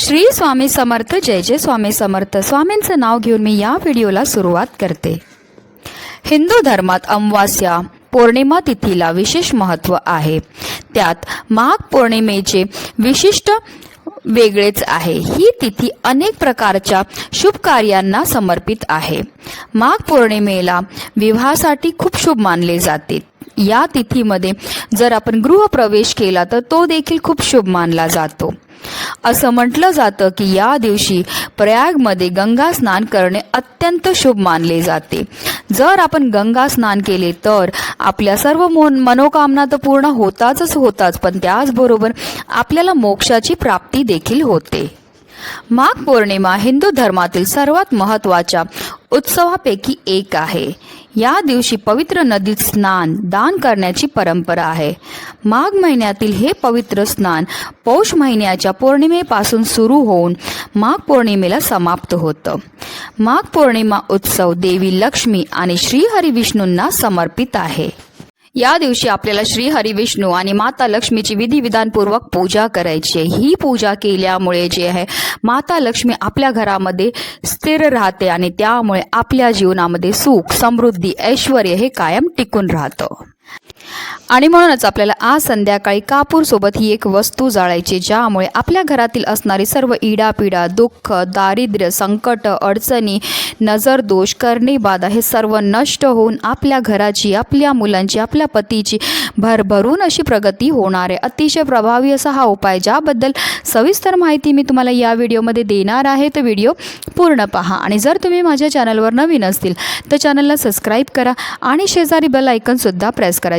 श्री स्वामी समर्थ जय जय स्वामी समर्थ. स्वामींचं नाव घेऊन मी या व्हिडिओला सुरुवात करते. हिंदू धर्मात अमावास्या पौर्णिमा तिथीला विशेष महत्त्व आहे. त्यात माघ पौर्णिमेचे विशिष्ट वेगळेच आहे. ही तिथी अनेक प्रकारच्या शुभ कार्यांना समर्पित आहे. माघ पौर्णिमेला विवाहासाठी खूप शुभ मानले जाते. या तिथीमध्ये जर आपण गृहप्रवेश केला तर तो देखील खूप शुभ मानला जातो. असं म्हटलं जातं की या दिवशी प्रयागमध्ये गंगा स्नान करणे अत्यंत शुभ मानले जाते. जर आपण गंगा स्नान केले तर आपल्या सर्व मोन मनोकामना तर पूर्ण होताच होताच पण त्याचबरोबर आपल्याला मोक्षाची प्राप्ती देखील होते. माघ पौर्णिमा हिंदू धर्मातील सर्वात महत्त्वाच्या उत्सवापैकी एक आहे. या दिवशी पवित्र नदीत स्नान दान करण्याची परंपरा आहे. माघ महिन्यातील हे पवित्र स्नान पौष महिन्याच्या पौर्णिमेपासून सुरू होऊन माघ पौर्णिमेला समाप्त होतं. माघ पौर्णिमा उत्सव देवी लक्ष्मी आणि श्रीहरी विष्णूंना समर्पित आहे. या दिवशी आपल्याला श्री हरिविष्णू आणि माता लक्ष्मीची विधिविधानपूर्वक पूजा करायची आहे. ही पूजा केल्यामुळे जे आहे माता लक्ष्मी आपल्या घरामध्ये स्थिर राहते आणि त्यामुळे आपल्या जीवनामध्ये सुख समृद्धी ऐश्वर हे कायम टिकून राहतं. आणि म्हणूनच आपल्याला आज संध्याकाळी कापूरसोबत ही एक वस्तू जाळायची ज्यामुळे आपल्या घरातील असणारी सर्व इडापिडा दुःख दारिद्र्य संकट अडचणी नजर दोष करणे बाधा हे सर्व नष्ट होऊन आपल्या घराची आपल्या मुलांची आपल्या पतीची भरभरून अशी प्रगती होणार आहे. अतिशय प्रभावी असा हा उपाय ज्याबद्दल सविस्तर माहिती मी तुम्हाला या व्हिडिओमध्ये देणार आहे. तर व्हिडिओ पूर्ण पहा. आणि जर तुम्ही माझ्या चॅनलवर नवीन असतील तर चॅनलला सबस्क्राईब करा आणि शेजारी बेल आयकनसुद्धा प्रेस करा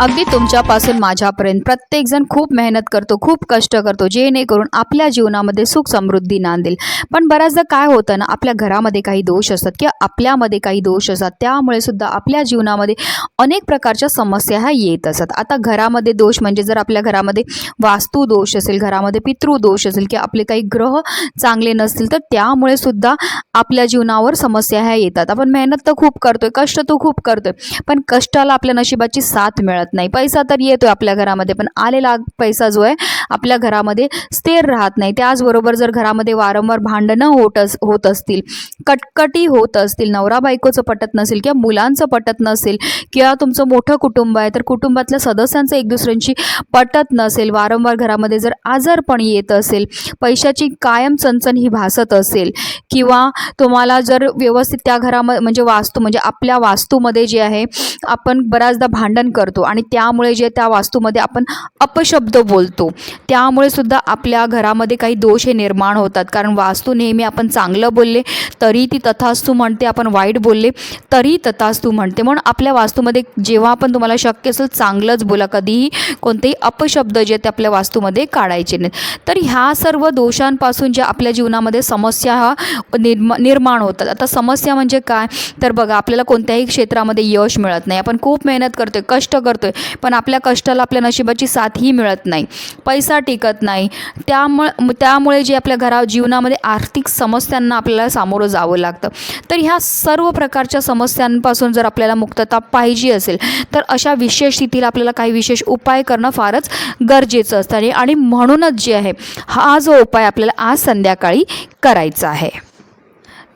अगदी तुमच्यापासून माझ्यापर्यंत. प्रत्येकजण खूप मेहनत करतो खूप कष्ट करतो जेणेकरून आपल्या जीवनामध्ये सुख समृद्धी नांदेल. पण बऱ्याचदा काय होतं ना आपल्या घरामध्ये काही दोष असतात किंवा आपल्यामध्ये काही दोष असतात त्यामुळे सुद्धा आपल्या जीवनामध्ये अनेक प्रकारच्या समस्या ह्या येत असतात. आता घरामध्ये दोष म्हणजे जर आपल्या घरामध्ये वास्तू दोष असेल घरामध्ये पितृदोष असेल किंवा आपले काही ग्रह चांगले नसतील तर त्यामुळे सुद्धा आपल्या जीवनावर समस्या ह्या येतात. आपण मेहनत तर खूप करतोय कष्ट तो खूप करतोय पण कष्टाला आपल्या नशिबाची साथ मिळत नाही. पैसा तर येतोय आपल्या घरामध्ये पण आलेला पैसा जो आहे आपल्या घरामध्ये स्थिर राहत नाही. त्याचबरोबर जर घरामध्ये वारंवार भांडणं होत अस होत असतील कटकटी होत असतील नवरा बायकोचं पटत नसेल किंवा मुलांचं पटत नसेल किंवा तुमचं मोठं कुटुंब आहे तर कुटुंबातल्या सदस्यांचं एक दुसऱ्यांशी पटत नसेल. वारंवार घरामध्ये जर आजारपण येत असेल पैशाची कायम चणचण ही भासत असेल किंवा तुम्हाला जर व्यवस्थित त्या घरामध्ये म्हणजे वास्तू म्हणजे आपल्या वास्तूमध्ये जे आहे आपण बऱ्याचदा भांडण करतो आणि आणि त्यामुळे जे त्या वास्तूमध्ये आपण अपशब्द बोलतो त्यामुळे सुद्धा आपल्या घरामध्ये काही दोष हे निर्माण होतात. कारण वास्तू नेहमी आपण चांगलं बोलले तरी ती तथास्तू म्हणते आपण वाईट बोलले तरी तथास्तू म्हणते. म्हणून आपल्या वास्तूमध्ये जेव्हा आपण तुम्हाला शक्य असेल चांगलंच बोला. कधीही कोणतेही अपशब्द जे ते आपल्या वास्तूमध्ये काढायचे नाहीत. तर ह्या सर्व दोषांपासून ज्या आपल्या जीवनामध्ये समस्या हा निर्मा निर्माण होतात. आता समस्या म्हणजे काय? तर बघा आपल्याला कोणत्याही क्षेत्रामध्ये यश मिळत नाही. आपण खूप मेहनत करतोय कष्ट करतोय. पण आपल्या कष्टाला आपल्या नशिबाची साथही मिळत नाही. पैसा टिकत नाही. त्यामुळे त्यामुळे जे आपल्या घरा जीवनामध्ये आर्थिक समस्यांना आपल्याला सामोरं जावं लागतं. तर ह्या सर्व प्रकारच्या समस्यांपासून जर आपल्याला मुक्तता पाहिजे असेल तर अशा विशेष स्थितीला आपल्याला काही विशेष उपाय करणं फारच गरजेचं असतं. आणि- म्हणूनच जे आहे हा जो उपाय आपल्याला आज संध्याकाळी करायचा आहे.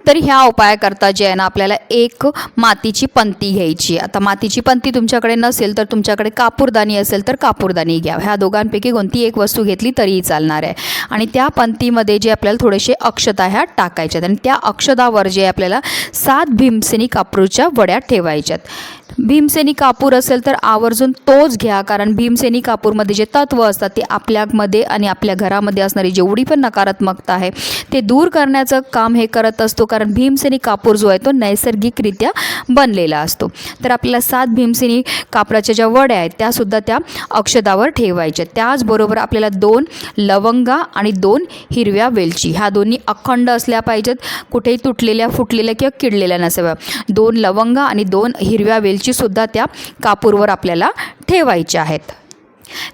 तर ह्या उपायाकरता जे आहे ना आपल्याला एक मातीची पंती घ्यायची आता मातीची पंती तुमच्याकडे नसेल तर तुमच्याकडे कापूरदानी असेल तर कापूरदानी घ्या ह्या दोघांपैकी कोणती एक वस्तू घेतली तरीही चालणार आहे. आणि त्या पंतीमध्ये जे आपल्याला थोडेसे अक्षता ह्या टाकायच्यात आणि त्या अक्षदावर जे आपल्याला सात भीमसेनी कापूरच्या वड्या ठेवायच्यात. भीमसेनी कापूर असेल तर आवर्जून तोच घ्या कारण भीमसेनी कापूरमध्ये जे तत्व असतात ते आपल्यामध्ये आणि आपल्या घरामध्ये असणारी जेवढी पण नकारात्मकता आहे ते दूर करण्याचं काम हे करत असतो कारण भीमसेनी कापूर जो आहे तो नैसर्गिकरित्या बनलेला असतो. तर आपल्याला सात भीमसेनी कापराच्या ज्या वड्या आहेत त्यासुद्धा त्या अक्षदावर ठेवायच्या. त्याचबरोबर आपल्याला दोन लवंगा आणि दोन हिरव्या वेलची ह्या दोन्ही अखंड असल्या पाहिजेत कुठेही तुटलेल्या फुटलेल्या किंवा किडलेल्या नसाव्या. दोन लवंगा आणि दोन हिरव्या वेलची सुद्धा त्या कापूरवर आपल्याला ठेवायच्या आहेत.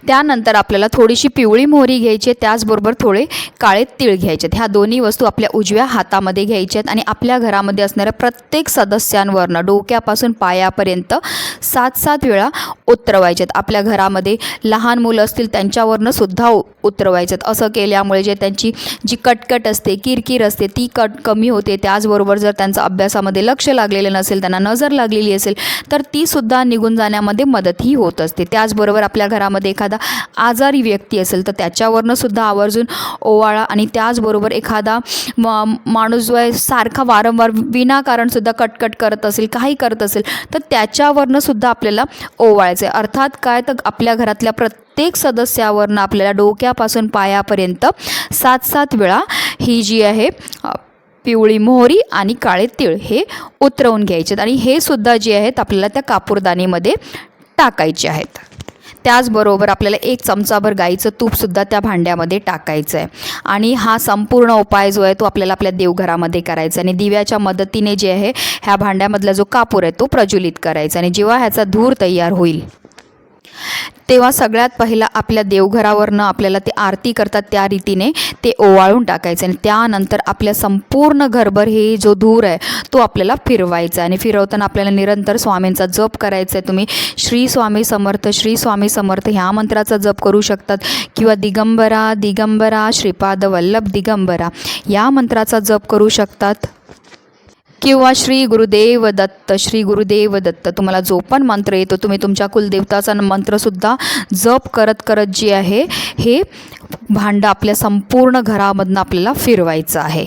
त्यानंतर आपल्याला थोडीशी पिवळी मोहरी घ्यायची आहे त्याचबरोबर थोडे काळे तीळ घ्यायचे आहेत. ह्या दोन्ही वस्तू आपल्या उजव्या हातामध्ये घ्यायच्या आहेत आणि आपल्या घरामध्ये असणाऱ्या प्रत्येक सदस्यांवरनं डोक्यापासून पायापर्यंत सात सात वेळा उतरवायचे आहेत. आपल्या घरामध्ये लहान मुलं असतील त्यांच्यावरनं सुद्धा उ- उतरवायचे आहेत. असं केल्यामुळे जे त्यांची जी कटकट असते किरकिर असते ती कट कमी होते. त्याचबरोबर जर त्यांचं अभ्यासामध्ये लक्ष लागलेलं नसेल त्यांना नजर लागलेली असेल तर ती सुद्धा निघून जाण्यामध्ये मदतही होत असते. त्याचबरोबर आपल्या घरामध्ये एखादा आजारी व्यक्ती असेल तर त्याच्यावरनं सुद्धा आवर्जून ओवाळा आणि त्याचबरोबर एखादा म माणूस जो आहे सारखा वारंवार विनाकारणसुद्धा कटकट करत असेल काही करत असेल तर त्याच्यावरनं सुद्धा आपल्याला ओवाळायचं आहे. अर्थात काय? तर आपल्या घरातल्या प्रत्येक सदस्यावरनं आपल्याला डोक्यापासून पायापर्यंत सात सात वेळा ही जी आहे पिवळी मोहरी आणि काळे तीळ हे उतरवून घ्यायचे आहेत आणि हे सुद्धा जे आहेत आपल्याला त्या कापूरदानीमध्ये टाकायचे आहेत. त्याचबरोबर आपल्याला एक चमचाभर गाईचं तूपसुद्धा त्या भांड्यामध्ये टाकायचं आहे आणि हा संपूर्ण उपाय जो आहे तो आपल्याला आपल्या देवघरामध्ये करायचा आहे. आणि दिव्याच्या मदतीने जे आहे ह्या भांड्यामधला जो कापूर आहे तो प्रज्वलित करायचा आणि जेव्हा ह्याचा धूर तयार होईल तेव्हा सगळ्यात पहिला आपल्या देवघरावरनं आपल्याला ते आरती करतात त्या रीतीने ते ओवाळून टाकायचं आणि त्यानंतर आपल्या संपूर्ण घरभर हे जो धूर आहे तो आपल्याला फिरवायचा आहे. आणि फिरवताना आपल्याला निरंतर स्वामींचा जप करायचा आहे. तुम्ही श्री स्वामी समर्थ श्री स्वामी समर्थ ह्या मंत्राचा जप करू शकतात. किंवा दिगंबरा दिगंबरा श्रीपाद वल्लभ दिगंबरा या मंत्राचा जप करू शकतात. किंवा श्री गुरुदेव दत्त श्री गुरुदेव दत्त तुम्हाला जो पण मंत्र येतो तुम्ही तुमच्या कुलदेवताचा मंत्रसुद्धा जप करत करत जे आहे हे भांडं आपल्या संपूर्ण घरामधनं आपल्याला फिरवायचं आहे.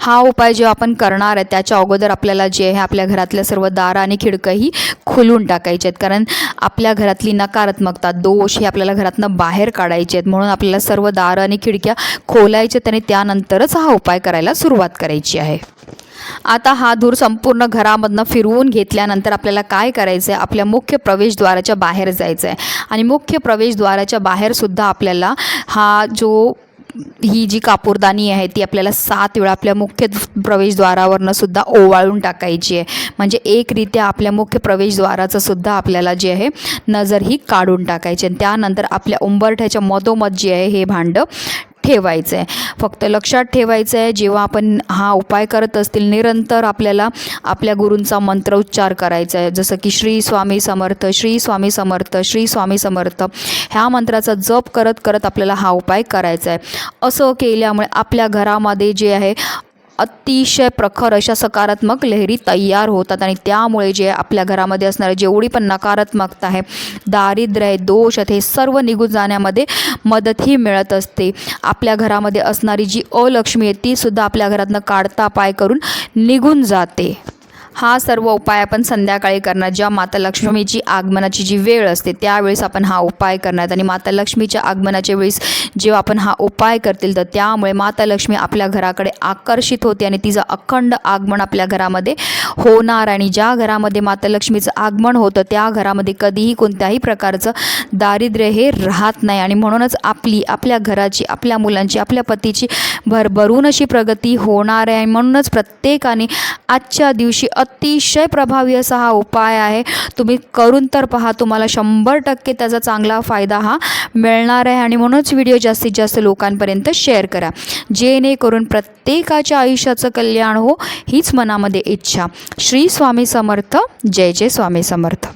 हा उपाय जेव्हा आपण करणार आहे त्याच्या अगोदर आपल्याला जे आहे आपल्या घरातल्या सर्व दारं आणि खिडकंही खुलून टाकायचे आहेत. कारण आपल्या घरातली नकारात्मकता दोष हे आपल्याला घरातनं बाहेर काढायचे आहेत. म्हणून आपल्याला सर्व दारं आणि खिडक्या खोलायच्या आहेत आणि त्यानंतरच हा उपाय करायला सुरुवात करायची आहे. आता हा धूर संपूर्ण घरामधनं फिरवून घेतल्यानंतर आपल्याला काय करायचं आहे आपल्या मुख्य प्रवेशद्वाराच्या बाहेर जायचं आहे आणि मुख्य प्रवेशद्वाराच्या बाहेरसुद्धा आपल्याला हा जो ही जी कापूरदानी आहे ती आपल्याला सात वेळा आपल्या मुख्य प्रवेशद्वारावरनं सुद्धा ओवाळून टाकायची आहे. म्हणजे एकरित्या आपल्या मुख्य प्रवेशद्वाराचं सुद्धा आपल्याला जे आहे नजर ही काढून टाकायची आणि त्यानंतर आपल्या उंबरठ्याच्या मधोमध जे आहे हे भांडं ठेवायचं आहे फक्त लक्षात ठेवायचं आहे जेव्हा आपण हा उपाय करत असतील निरंतर आपल्याला आपल्या गुरूंचा मंत्र उच्चार करायचा आहे जसं की श्री स्वामी समर्थ श्री स्वामी समर्थ श्री स्वामी समर्थ ह्या मंत्राचा जप करत करत आपल्याला हा उपाय करायचा आहे असं केल्यामुळे आपल्या घरामध्ये जे आहे अतिशय प्रखर अशा सकारात्मक लहरी तयार होतात आणि त्यामुळे जे आपल्या घरामध्ये असणारे जेवढी पण नकारात्मकता आहे दारिद्र्य आहे दोष आहेत हे सर्व निघून जाण्यामध्ये मदतही मिळत असते. आपल्या घरामध्ये असणारी जी अलक्ष्मी आहे तीसुद्धा आपल्या घरातनं काढता पाय करून निघून जाते. हा सर्व उपाय आपण संध्याकाळी करणार. जेव्हा माता लक्ष्मीची आगमनाची जी वेळ असते त्यावेळेस आपण हा उपाय करणार. आणि माता लक्ष्मीच्या आगमनाच्या वेळेस जेव्हा आपण हा उपाय करतील तर त्यामुळे माता लक्ष्मी आपल्या घराकडे आकर्षित होते आणि तिचं अखंड आगमन आपल्या घरामध्ये होणार. आणि ज्या घरामध्ये माता लक्ष्मीचं आगमन होतं त्या घरामध्ये कधीही कोणत्याही प्रकारचं दारिद्र्य हे राहत नाही. आणि म्हणूनच आपली आपल्या घराची आपल्या मुलांची आपल्या पतीची भरभरून अशी प्रगती होणार आहे. आणि म्हणूनच प्रत्येकाने आजच्या दिवशी अतिशय प्रभावी असा हा उपाय आहे. तुम्ही करून तर पहा तुम्हाला शंभर टक्के त्याचा चांगला फायदा हा मिळणार आहे आणि म्हणूनच व्हिडिओ जास्तीत जास्त लोकांपर्यंत शेअर करा. जेणेकरून प्रत्येकाच्या आयुष्याचं कल्याण हो हीच मनामध्ये इच्छा. श्री स्वामी समर्थ. जय जय स्वामी समर्थ.